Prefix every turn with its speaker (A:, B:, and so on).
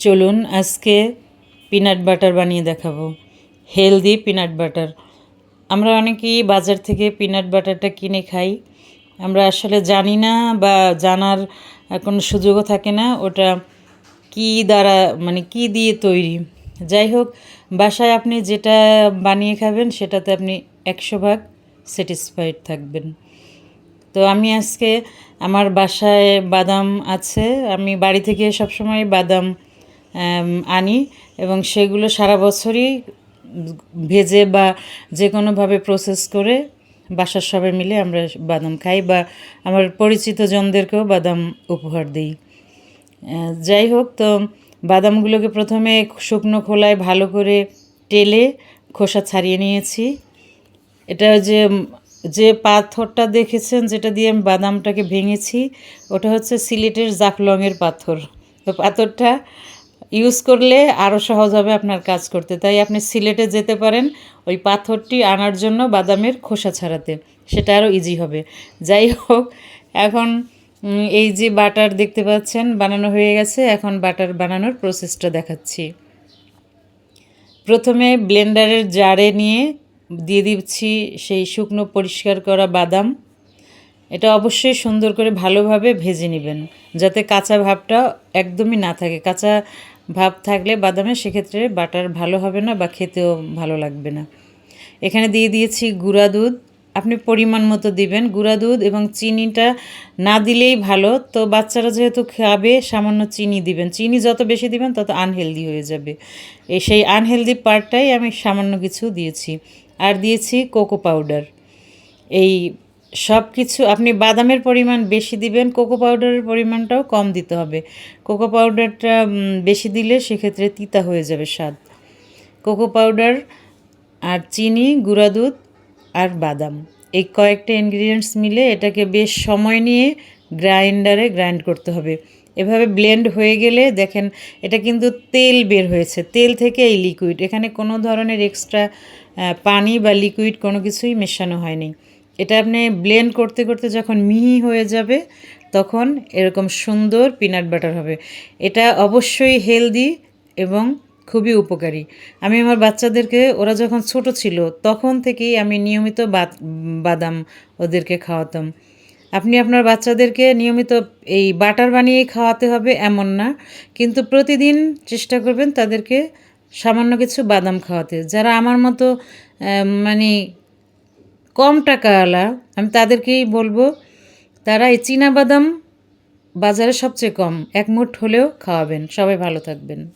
A: চলুন আজকে peanut butter বানিয়ে দেখাবো। হেলদি পিনাট বাটার আমরা অনেকেই বাজার থেকে পিনাট বাটারটা কিনে খাই। আমরা আসলে জানি না বা জানার কোনো সুযোগও থাকে না ওটা কি দ্বারা মানে কি দিয়ে তৈরি। যাই হোক, বাসায় আপনি যেটা বানিয়ে খাবেন সেটাতে আপনি একশো ভাগ স্যাটিসফাইড থাকবেন। তো আমি আজকে, আমার বাসায় বাদাম আছে, আমি বাড়ি থেকে সবসময় বাদাম আনি এবং সেগুলো সারা বছরই ভেজে বা যে কোনোভাবে প্রসেস করে বাসার সবাই মিলে আমরা বাদাম খাই বা আমার পরিচিত জনদেরকেও বাদাম উপহার দিই। যাই হোক, তো বাদামগুলোকে প্রথমে শুকনো খোলায় ভালো করে টেলে খোসা ছাড়িয়ে নিয়েছি। এটা যে যে পাথরটা দেখেছেন, যেটা দিয়ে আমি বাদামটাকে ভেঙেছি, ওটা হচ্ছে সিলেটের জাফলংয়ের পাথর। তো পাথরটা ইউজ করলে আরও সহজ হবে আপনার কাজ করতে। তাই আপনি সিলেটে যেতে পারেন, ওই পাথরটি আনার জন্য বাদামের খোসা ছাড়াতে। সেটা আরও ইজি হবে। যাই হোক, এখন এই যে বাটার দেখতে পাচ্ছেন, বানানো হয়ে গেছে। এখন বাটার বানানোর প্রসেসটা দেখাচ্ছি। প্রথমে ব্লেন্ডারের জারে নিয়ে দিয়ে দিচ্ছি সেই শুকনো পরিষ্কার করা বাদাম। এটা অবশ্যই সুন্দর করে ভালোভাবে ভেজে নেবেন, যাতে কাঁচা ভাবটা একদমই না থাকে। কাঁচা ভাব থাকলে বাদামে সেক্ষেত্রে বাটার ভালো হবে না বা খেতেও ভালো লাগবে না। এখানে দিয়ে দিয়েছি গুঁড়া দুধ। আপনি পরিমাণ মতো দিবেন। গুঁড়া দুধ এবং চিনিটা না দিলেই ভালো। তো বাচ্চারা যেহেতু খাবে, সামান্য চিনি দিবেন। চিনি যত বেশি দিবেন, তত আনহেলদি হয়ে যাবে। এই সেই আনহেলদি পার্টটাই আমি সামান্য কিছু দিয়েছি। আর দিয়েছি কোকো পাউডার এই সব কিছু আপনি বাদামের পরিমাণ বেশি দিবেন, কোকো পাউডারের পরিমাণটাও কম দিতে হবে। কোকো পাউডারটা বেশি দিলে সেক্ষেত্রে তিতা হয়ে যাবে স্বাদ। কোকো পাউডার আর চিনি, গুঁড়া দুধ আর বাদাম। এই কয়েকটা ইনগ্রিডিয়েন্টস মিলে এটাকে বেশ সময় নিয়ে গ্রাইন্ডারে গ্রাইন্ড করতে হবে। এভাবে ব্লেন্ড হয়ে গেলে দেখেন, এটা কিন্তু তেল বের হয়েছে। তেল থেকে এই লিকুইড এখানে কোনো ধরনের এক্সট্রা পানি বা লিকুইড কোনো কিছুই মেশানো হয়নি। এটা আপনি ব্লেন্ড করতে করতে যখন মিহি হয়ে যাবে, তখন এরকম সুন্দর পিনাট বাটার হবে। এটা অবশ্যই হেলদি এবং খুবই উপকারী। আমি আমার বাচ্চাদেরকে, ওরা যখন ছোট ছিল, তখন থেকেই আমি নিয়মিত বাদ- বাদাম ওদেরকে খাওয়াতাম। আপনি আপনার বাচ্চাদেরকে নিয়মিত এই বাটার বানিয়েই খাওয়াতে হবে এমন না, কিন্তু প্রতিদিন চেষ্টা করবেন তাদেরকে সামান্য কিছু বাদাম খাওয়াতে। যারা আমার মতো মানে কম টাকাওয়ালা, আমি তাদেরকেই বলব, তারা এই বাদাম বাজারে সবচেয়ে কম, এক মুঠ হলেও খাওয়াবেন। সবাই ভালো থাকবেন।